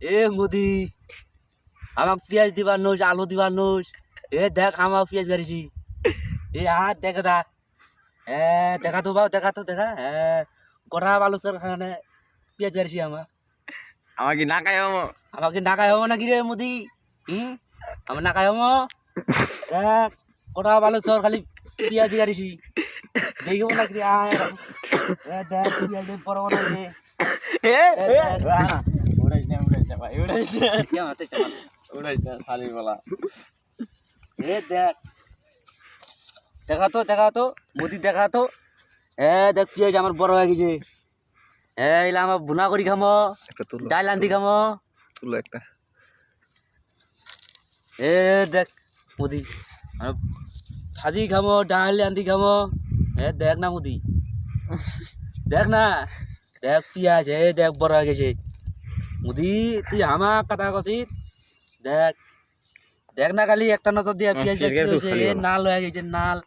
এ মোদি আমাক পেঁয়াজ দিবার নোস আলু দিবার নোস এ দেখ আমার পেঁয়াজ গাড়িছি এ আর দেখা দা হ্যাঁ দেখা তো বাও দেখা তো দেখা। হ্যাঁ কটা আলু স্যার খানে পেঁয়াজ গাড়িছি আমার আমার কি না খাই আমার আমাকে নাকাই হব নাকি রে মোদি? হুম? আমার নাকাই হব? দেখ কটা আলু স্যার খালি পেঁয়াজ গাড়িছি দেখিব নাকি রে আয় দেখ পেঁয়াজ বড় বড় রে না ভাই উড়াইছ কেমন খালি বলা এ দেখ। দেখা তো দেখা তো মোদি দেখা তো এ দেখ পেঁয়াজ আমার বড় হয়ে গেছে। এ এলা আমার ভুনা করি খামো ডাইল আনতি খামো। তুলো একটা। এ দেখ মোদি ভাজি খামো ডাইল আনতি খামো। এ দেখ না মোদি। দেখ না। দেখ পেঁয়াজ এ দেখ বড় হয়ে গেছে। মোদি তুই আমার কথা কছি দেখ দেখ না খালি একটা নজর দিয়ে পেঁয়াজ পেঁয়াজ। নাল হয়ে গেছে নাল